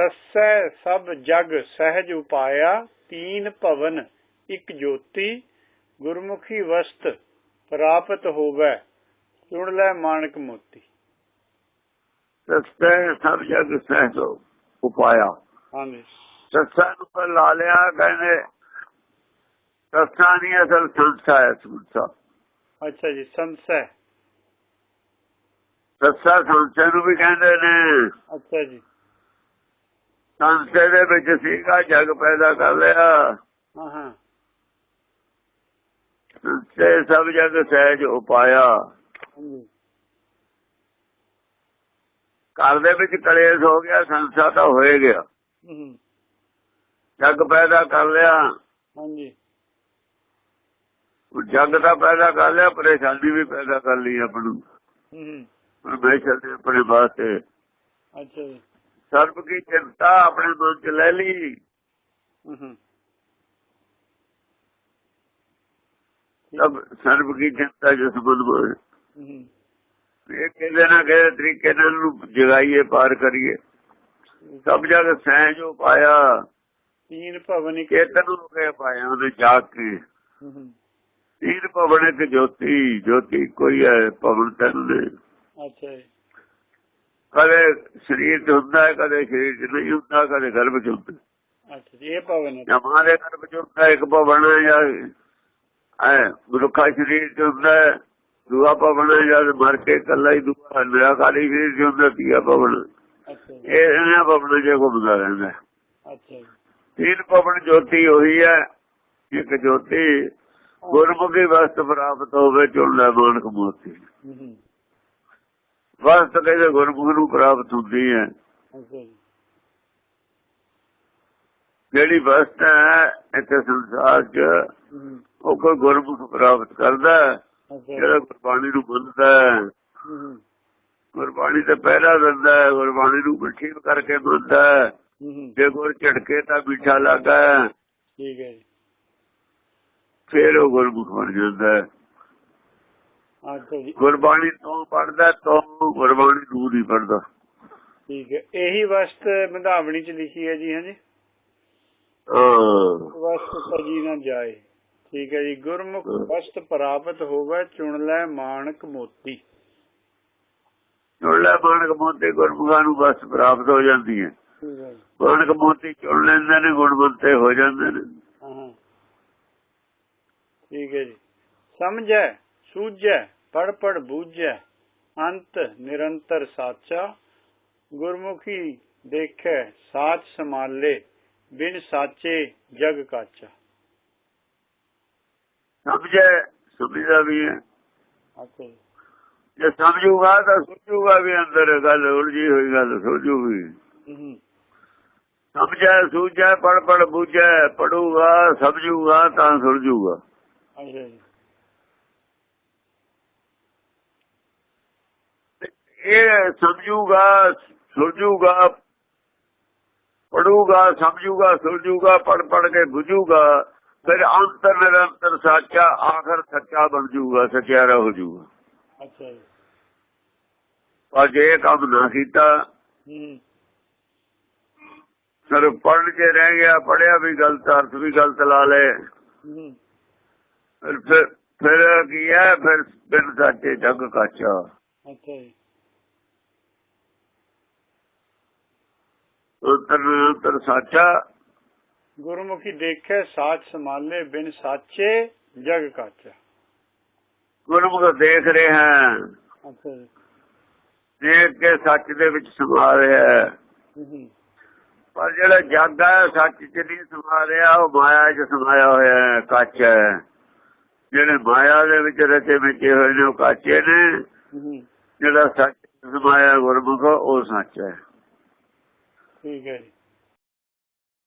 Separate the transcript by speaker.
Speaker 1: ਸਸੈ ਸਭ ਜਗ ਸਹਿਜ ਉਪਾਇਆ ਤੀਨ ਭਵਨ ਇਕ ਜੋਤੀ ਗੁਰਮੁਖੀ ਵਸਤ ਪ੍ਰਾਪਤ ਹੋਵੇ ਸੁਣ ਲੈ ਮਾਨਕ ਮੋਤੀ।
Speaker 2: ਸਸਤੇ ਸਭ ਜਗ ਸਹਿਜ ਉਪਾਇਆ।
Speaker 1: ਹਾਂਜੀ।
Speaker 2: ਸੱਸਾਂ ਨੂੰ ਪਰ ਲਾ ਲਿਆ ਕਹਿੰਦੇ ਸੱਸਾਂ ਨਹੀਂ ਅਸਲ ਸੰਸਾ ਹੈ ਸੰਸਾ।
Speaker 1: ਅੱਛਾ ਜੀ ਸੰਸੈ।
Speaker 2: ਸੱਸਾ ਸੰਸੇ ਨੂੰ ਵੀ ਕਹਿੰਦੇ ਨੇ।
Speaker 1: ਅੱਛਾ ਜੀ।
Speaker 2: ਸੰਸੇ ਦੇ ਵਿੱਚ ਸੀਗਾ ਜਗ ਪੈਦਾ ਕਰ ਲਿਆ।
Speaker 1: ਹਾਂ ਹਾਂ।
Speaker 2: ਸੰਸੇ ਸਭ ਜਗ ਸਹਿਜ ਉਪਾਇਆ ਘਰ ਦੇ ਵਿੱਚ ਕਲੇਸ਼ ਹੋ ਗਿਆ ਸੰਸਾ ਤਾਂ ਹੋਏ ਗਿਆ। ਜਗ ਪੈਦਾ ਕਰ ਲਿਆ।
Speaker 1: ਹਾਂਜੀ।
Speaker 2: ਉਹ ਜਗ ਦਾ ਪੈਦਾ ਕਰ ਲਿਆ ਪਰੇਸ਼ਾਨੀ ਵੀ ਪੈਦਾ ਕਰ ਲਈ ਆਪਣੂ।
Speaker 1: ਹੂੰ।
Speaker 2: ਪਰਮੇਸ਼ਰ ਦੇ ਆਪਣੇ ਵਾਸਤੇ।
Speaker 1: ਅੱਛਾ ਜੀ।
Speaker 2: ਸਰਬ ਕੀ ਚਿੰਤਾ ਆਪਣੇ ਮਨ ਚ ਲੈ ਲਈ।
Speaker 1: ਹੂੰ
Speaker 2: ਸਭ ਸਰਬ ਕੀ ਚਿੰਤਾ ਜਿਸ ਮਨ
Speaker 1: ਹੂੰ
Speaker 2: ਇਹ ਕਿਹਦੇ ਨਾ ਕਿਹਦੇ ਤਰੀਕੇ ਨਾਲ ਨੂੰ ਜਗਾਈਏ ਪਾਰ ਕਰੀਏ। ਸਭ ਜਗ ਸਹਿਜ ਪਾਇਆ।
Speaker 1: ਤੀਨ ਭਵਨ
Speaker 2: ਕੇਤਨ ਹੋ ਕੇ ਪਾਇਆ ਉਹਨੇ ਜਾ ਕੇ।
Speaker 1: ਹੂੰ
Speaker 2: ਤੀਰ ਭਵਨ ਇੱਕ ਜੋਤੀ ਜੋਤੀ ਕੋਈ ਹੈ ਭਵਨ ਤਨ ਨੇ
Speaker 1: ਅੱਛਾ
Speaker 2: ਕਦੇ ਸਰੀਰ ਚ ਹੁੰਦਾ ਹੈ ਕਦੇ ਸਰੀਰ ਚ ਨਹੀਂ ਹੁੰਦਾ ਕਦੇ ਗਰਭ ਚ ਹੁੰਦਾ
Speaker 1: ਅੱਛਾ ਜੀ ਇਹ ਭਵਨ ਹੈ।
Speaker 2: ਜਾਂ ਗਰਭ ਚ ਹੁੰਦਾ ਇੱਕ ਭਵਨ ਹੈ ਜਾਂ ਐ ਮਨੁੱਖਾ ਸਰੀਰ ਚ ਹੁੰਦਾ ਹੈ ਦੂਆ ਭਵਨ ਹੈ ਜਦ ਮਰ ਕੇ ਕੱਲਾ ਹੀ ਦੂਆ ਨਿਰਾਕਾਰੀ ਸਰੀਰ ਚ ਹੁੰਦਾ ਤੀਆ ਭਵਨ
Speaker 1: ਅੱਛਾ ਜੀ।
Speaker 2: ਇਹ ਇਹਨਾਂ ਭਵਨ ਜੇ ਘੁੰਮਦਾ ਰਹਿੰਦਾ ਹੈ।
Speaker 1: ਅੱਛਾ ਜੀ।
Speaker 2: ਤੀਨ ਭਵਨ ਜੋਤੀ ਹੋਈ ਹੈ ਇੱਕ ਜੋਤੀ ਗੁਰਮੁਖੀ ਵਸਤ ਪ੍ਰਾਪਤ ਹੋਵੇ ਚੁਣ ਲੈ ਮਾਨਕ ਮੋਤੀ
Speaker 1: ਹੂੰ।
Speaker 2: ਵਸਤ ਕਹਿੰਦੇ ਗੁਰਮੁਖ ਨੂੰ ਪ੍ਰਾਪਤ ਹੁੰਦੀ ਹੈ। ਜਿਹੜੀ ਵਸਤ ਹੈ ਇੱਥੇ ਸੰਸਾਰ 'ਚ ਉਹ ਕੋਈ ਗੁਰਮੁਖ ਪ੍ਰਾਪਤ ਕਰਦਾ ਜਿਹੜਾ ਗੁਰਬਾਣੀ ਨੂੰ ਮੰਨਦਾ ਹੈ। ਗੁਰਬਾਣੀ ਤੇ ਪਹਿਰਾ ਦਿੰਦਾ ਹੈ ਗੁਰਬਾਣੀ ਨੂੰ ਮਿੱਠੀ ਕਰਕੇ ਮੰਨਦਾ ਹੈ। ਜੇ ਗੁਰ ਝਟਕੇ ਤਾਂ ਮਿੱਠਾ ਲੱਗਾ
Speaker 1: ਠੀਕ ਹੈ ਜੀ।
Speaker 2: ਫਿਰ ਉਹ ਗੁਰਮੁਖ ਬਣ ਜਾਂਦਾ ਹੈ। ਗੁਰਬਾਣੀ ਤੋਂ ਪੜਦਾ ਤੋਂ ਗੁਰਬਾਣੀ ਨੂੰ ਨਹੀਂ ਪੜਦਾ
Speaker 1: ਠੀਕ ਹੈ। ਇਹੀ ਵਸਤ ਬੰਧਾਵਣੀ ਚ ਲਿਖੀ ਹੈ ਜੀ ਹਾਂਜੀ?
Speaker 2: ਹਾਂ।
Speaker 1: ਵਸਤ ਤਜੀ ਨਾ ਜਾਏ। ਠੀਕ ਹੈ ਜੀ। ਗੁਰਮੁਖ ਵਸਤ ਪ੍ਰਾਪਤ ਹੋਵੇ ਚੁਣ ਲੈ ਮਾਨਕ ਮੋਤੀ।
Speaker 2: ਚੁਣ ਲੈ ਮਾਨਕ ਮੋਤੀ ਗੁਰਮੁਖਾਂ ਨੂੰ ਬਸ ਪ੍ਰਾਪਤ ਹੋ ਜਾਂਦੀ ਹੈ।
Speaker 1: ਹੈ
Speaker 2: ਮਾਨਕ ਮੋਤੀ ਚੁਣ ਲੈਂਦੇ ਨੇ ਗੁਣਵੰਤੇ ਹੋ ਜਾਂਦੇ ਨੇ।
Speaker 1: ਹਾਂ ਹਾਂ। ਠੀਕ ਹੈ ਜੀ। ਸਮਝੈ ਸੂਝੈ ਪੜ ਪੜ ਬੂਝੈ ਅੰਤ ਨਿਰੰਤਰ ਸਾਚਾ ਗੁਰਮੁਖੀ ਦੇਖੈ ਸਾਚ ਸਮਾਲੇ ਬਿਨ ਸਾਚੇ ਜਗ ਕਾਚਾ।
Speaker 2: ਸਮਝੇ ਸਮਝਦਾ ਵੀ ਹੈ।
Speaker 1: ਜੀ।
Speaker 2: ਸਮਝੂਗਾ ਤਾਂ ਸੋਚੂਗਾ ਵੀ ਅੰਦਰ ਗੱਲ ਉਲਝੀ ਹੋਈ ਗੱਲ ਸੋਚੂਗੀ ਸਮਝੈ ਸੂਝੈ ਪੜ ਪੜ ਬੂਝੈ ਪੜੂਗਾ ਸਮਝੂਗਾ ਤਾਂ ਸੁਲਝੂਗਾ
Speaker 1: ਅੱਛਾ ਜੀ
Speaker 2: ਇਹ ਸਮਝੂਗਾ ਸੁਲਝੂਗਾ ਪੜੂਗਾ ਸਮਝੂਗਾ ਸੁਲਝੂਗਾ ਪੜ ਪੜ ਕੇ ਬੁਝੂਗਾ ਫਿਰ ਅੰਤਰ ਨਿਰੰਤਰ ਸਾਚਾ ਆਖਰ ਸੱਚਾ ਬਣ ਜੂਗਾ ਸਚਿਆਰਾ ਹੋ ਜੂਗਾ।
Speaker 1: ਅੱਛਾ ਜੀ।
Speaker 2: ਪਰ ਜੇ ਕੰਮ ਨਾ ਕੀਤਾ ਸਰ ਪੜ੍ਹ ਕੇ ਰਹਿ ਗਿਆ ਪੜਿਆ ਵੀ ਗਲਤ ਅਰਥ ਵੀ ਗਲਤ ਲਾ ਫਿਰ ਫਿਰ ਫਿਰ ਕੀ ਹੈ? ਫਿਰ ਬਿਨ ਸਾਚੇ ਜਗ ਕਾਚਾ।
Speaker 1: ਅੱਛਾ ਜੀ।
Speaker 2: ਅੰਤਰ ਨਿਰੰਤਰ ਸਾਚਾ।
Speaker 1: ਗੁਰਮੁਖੀ ਦੇਖੈ ਸਾਚ ਸਮਾਲੇ ਬਿਨ ਸਾਚੇ ਜਗ ਕਾਚਾ।
Speaker 2: ਗੁਰਮੁਖ ਦੇਖ ਰਹੇ ਹਾਂ। ਦੇਖ ਕੇ ਸੱਚ ਦੇ ਵਿੱਚ ਸਮਾ ਰਿਹਾ ਹੈ। ਪਰ ਜਿਹੜਾ ਜੱਗ ਹੈ ਸੱਚ ਚ ਨਹੀਂ ਸਮਾ ਰਿਹਾ ਉਹ ਮਾਇਆ 'ਚ ਸਮਾਇਆ ਹੋਇਆ ਹੈ ਕੱਚ ਹੈ। ਜਿਹੜੇ ਮਾਇਆ ਦੇ ਵਿੱਚ ਰਚੇ ਮਿੱਚੇ ਹੋਏ ਨੇ ਉਹ ਕੱਚੇ ਨੇ। ਜਿਹੜਾ ਸੱਚ ਸਮਾਇਆ ਗੁਰਮੁਖ ਉਹ ਸੱਚ ਹੈ।
Speaker 1: ਠੀਕ ਹੈ ਜੀ